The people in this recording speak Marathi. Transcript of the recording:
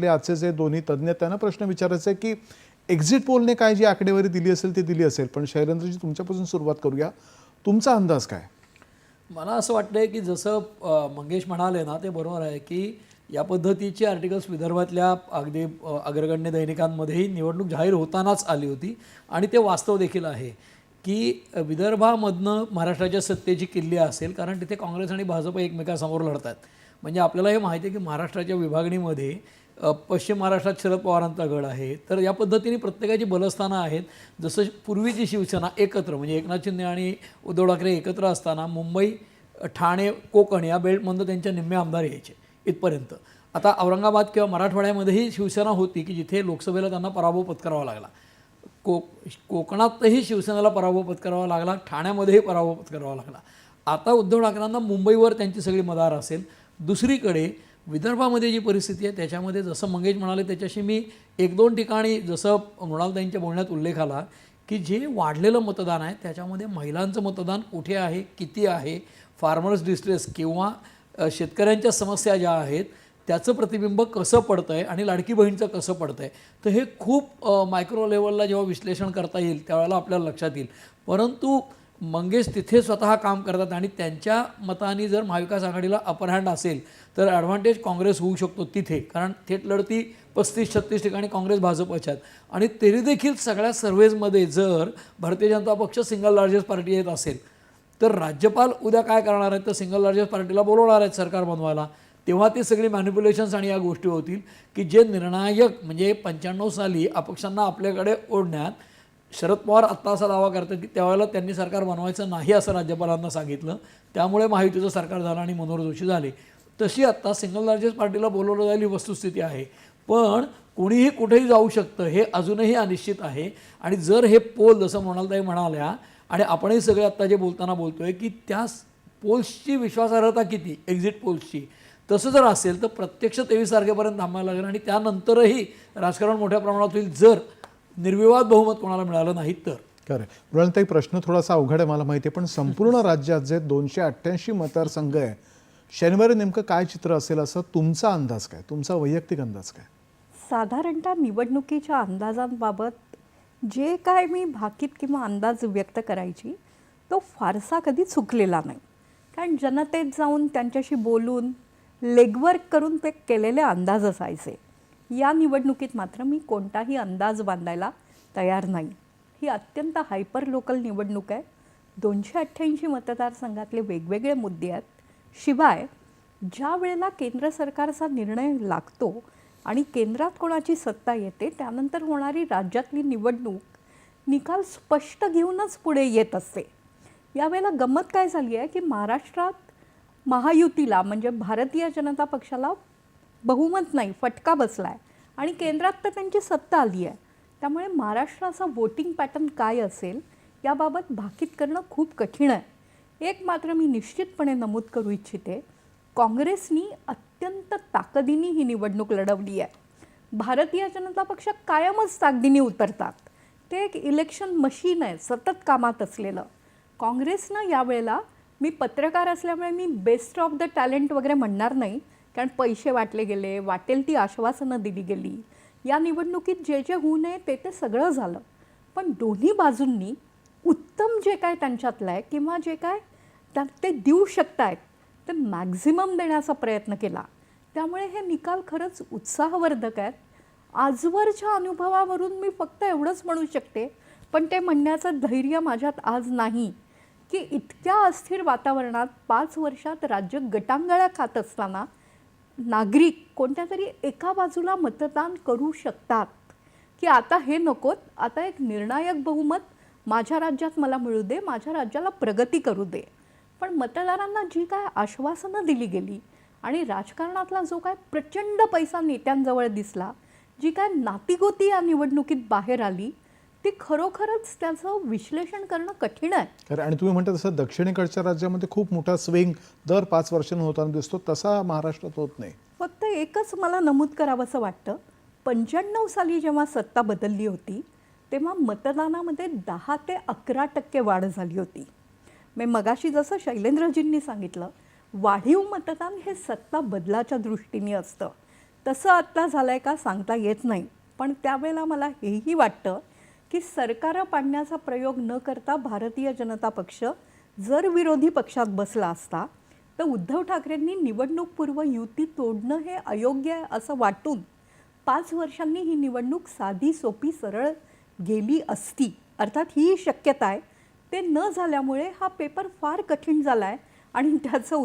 आपले आजचे जे दोन्ही तज्ज्ञ त्यांना प्रश्न विचारायचा आहे की एक्झिट पोलने काय जी आकडेवारी दिली असेल ती दिली असेल. पण शैलेंद्रजी तुमच्यापासून सुरुवात करूया. तुमचा अंदाज काय? मला असं वाटतंय की जसं मंगेश म्हणाले ना ते बरोबर आहे की या पद्धतीची आर्टिकल्स विदर्भातल्या अगदी अग्रगण्य दैनिकांमध्येही निवडणूक जाहीर होतानाच आली होती. आणि ते वास्तव देखील आहे की विदर्भामधनं महाराष्ट्राच्या सत्तेची किल्ली असेल कारण तिथे काँग्रेस आणि भाजप एकमेकांसमोर लढतात म्हणजे आपल्याला हे माहिती आहे की महाराष्ट्राच्या विभागणीमध्ये पश्चिम महाराष्ट्रात शरद पवारांचा गड आहे. तर या पद्धतीने प्रत्येकाची बलस्थानं आहेत. जसं पूर्वीची शिवसेना एकत्र म्हणजे एकनाथ शिंदे आणि उद्धव ठाकरे एकत्र असताना मुंबई ठाणे कोकण या बेल्टमधनं त्यांच्या निम्मे आमदार यायचे इथपर्यंत. आता औरंगाबाद किंवा मराठवाड्यामध्येही शिवसेना होती की जिथे लोकसभेला त्यांना पराभव पत्करावा लागला. को कोकणातही शिवसेनेला पराभव पत्करावा लागला ठाण्यामध्येही पराभव पत्करावा लागला. आता उद्धव ठाकरेंना मुंबईवर त्यांची सगळी मदार असेल. दुसरीकडे विदर्भामध्ये जी परिस्थिती आहे त्याच्यामध्ये जसं मंगेश म्हणाले त्याच्याशी मी एक दोन ठिकाणी जसं मृणालताईंच्या बोलण्यात उल्लेख आला की जे वाढलेलं मतदान आहे त्याच्यामध्ये महिलांचं मतदान कुठे आहे किती आहे फार्मर्स डिस्ट्रेस किंवा शेतकऱ्यांच्या समस्या ज्या आहेत त्याचं प्रतिबिंब कसं पडतं आहे आणि लाडकी बहीणचं कसं पडतं आहे तर हे खूप मायक्रो लेवलला जेव्हा विश्लेषण करता येईल त्यावेळेला आपल्याला लक्षात येईल. परंतु मंगेश तिथे स्वतः काम करतात आणि त्यांच्या मताने जर महाविकास आघाडीला अपरहँड असेल तर ॲडव्हान्टेज काँग्रेस होऊ शकतो तिथे. कारण थेट लढती पस्तीस छत्तीस ठिकाणी काँग्रेस भाजपच्या आहेत. आणि तरी देखील सगळ्या सर्व्हेजमध्ये जर भारतीय जनता पक्ष सिंगल लार्जेस्ट पार्टी येत असेल तर राज्यपाल उद्या काय करणार आहेत? तर सिंगल लार्जेस्ट पार्टीला बोलवणार आहेत सरकार बनवायला. तेव्हा ती सगळी मॅन्युप्युलेशन्स आणि या गोष्टी होतील की जे निर्णायक म्हणजे पंच्याण्णव साली अपक्षांना आपल्याकडे ओढण्यात शरद पवार आत्ता असा दावा करतात की त्यावेळेला त्यांनी सरकार बनवायचं नाही असं राज्यपालांना सांगितलं. त्यामुळे महायुतीचं सरकार झालं आणि मनोहर जोशी झाले. तशी आत्ता सिंगल लार्जेस्ट पार्टीला बोलवलं जाईल ही वस्तुस्थिती आहे. पण कोणीही कुठेही जाऊ शकतं हे अजूनही अनिश्चित आहे. आणि जर हे पोल जसं म्हणालताई म्हणाल्या आणि आपणही सगळे आत्ता जे बोलताना बोलतो आहे की त्या पोल्सची विश्वासार्हता किती एक्झिट पोल्सची? तसं जर असेल तर प्रत्यक्ष तेवीस तारखेपर्यंत थांबायला लागेल आणि त्यानंतरही राजकारण मोठ्या प्रमाणात होईल जर निर्विवाद बहुमत कोणाला मिळालं नाही तर. खरं मृणालताई प्रश्न थोडासा अवघड आहे मला माहिती आहे पण संपूर्ण राज्यात जे दोनशे अठ्ठ्याऐंशी मतदारसंघ आहे शनिवारी नेमकं काय चित्र असेल असं तुमचा अंदाज काय? तुमचा वैयक्तिक अंदाज काय? साधारणतः निवडणुकीच्या अंदाजांबाबत जे काय मी भाकीत किंवा अंदाज व्यक्त करायची तो फारसा कधी चुकलेला नाही. कारण जनतेत जाऊन त्यांच्याशी बोलून लेगवर्क करून ते केलेले अंदाज असायचे या निवडणुकीत मात्र मी कोणताही अंदाज बांधायला तयार नाही. ही अत्यंत हायपर लोकल निवडणूक आहे. दोनशे अठ्ठ्याऐंशी मतदारसंघातले वेगवेगळे मुद्दे आहेत. शिवाय ज्या वेळेला केंद्र सरकारचा निर्णय लागतो आणि केंद्रात कोणाची सत्ता येते त्यानंतर होणारी राज्यातली निवडणूक निकाल स्पष्ट घेऊनच पुढे येत असते. यावेळेला गंमत काय झाली आहे की महाराष्ट्रात महायुतीला म्हणजे भारतीय जनता पक्षाला बहुमत नाही फटका बसला आहे आणि केंद्रात तर त्यांची सत्ता आली आहे. त्यामुळे महाराष्ट्राचा वोटिंग पॅटर्न काय असेल याबाबत भाकीत करणं खूप कठीण आहे. एक मात्र मी निश्चितपणे नमूद करू इच्छिते काँग्रेसनी अत्यंत ताकदीने ही निवडणूक लढवली आहे. भारतीय जनता पक्ष कायमच ताकदीने उतरतात. ते एक इलेक्शन मशीन आहे सतत कामात असलेलं. काँग्रेसनं यावेळेला मी पत्रकार असल्यामुळे मी बेस्ट ऑफ द टॅलेंट वगैरे म्हणणार नाही कारण पैसे वाटले गेले वाटेल ती आश्वासनं दिली गेली. या निवडणुकीत जे जे होऊ नये ते ते सगळं झालं. पण दोन्ही बाजूंनी उत्तम जे काय त्यांच्यातलं आहे किंवा जे काय त्या ते देऊ शकतायत ते मॅक्झिमम देण्याचा प्रयत्न केला. त्यामुळे हे निकाल खरंच उत्साहवर्धक आहेत. आजवरच्या अनुभवावरून मी फक्त एवढंच म्हणू शकते पण ते म्हणण्याचं धैर्य माझ्यात आज नाही की इतक्या अस्थिर वातावरणात पाच वर्षात राज्य गटांगळ्या खात असताना नागरिक कोणत्या तरी एका बाजूला मतदान करू शकतात. की आता हे नकोत आता एक निर्णायक बहुमत माझ्या राज्यात मला मिळू दे माझ्या राज्याला प्रगती करू दे. पण मतदारांना जी काय आश्वासनं दिली गेली आणि राजकारणातला जो काय प्रचंड पैसा नेत्यांजवळ दिसला जी काय नातीगोती या निवडणुकीत बाहेर आली ती खरोखरच त्याचं विश्लेषण करणं कठीण आहे. खरं आणि तुम्ही म्हणता तसं दक्षिणेकडच्या राज्यामध्ये खूप मोठा स्विंग दर पाच वर्षांनी होताना दिसतो तसा महाराष्ट्रात होत नाही. फक्त एकच मला नमूद करावंसं वाटतं पंच्याण्णव साली जेव्हा सत्ता बदलली होती तेव्हा मतदानामध्ये दहा ते अकरा टक्के वाढ झाली होती. मी मगाशी जसं शैलेंद्रजींनी सांगितलं वाढीव मतदान हे सत्ता बदलाच्या दृष्टीने असतं. तसं आत्ता झालं आहे का सांगता येत नाही पण त्यावेळेला मला हेही वाटतं की सरकारं पाडण्याचा प्रयोग न करता भारतीय जनता पक्ष जर विरोधी पक्षात बसला असता तर उद्धव ठाकरेंनी निवडणूकपूर्व युती तोडणं हे अयोग्य आहे असं वाटून पाच वर्षांनी ही निवडणूक साधी सोपी सरळ गेली असती. अर्थात ही शक्यता आहे. ते न झाल्यामुळे हा पेपर फार कठीण झाला आहे आणि त्याचं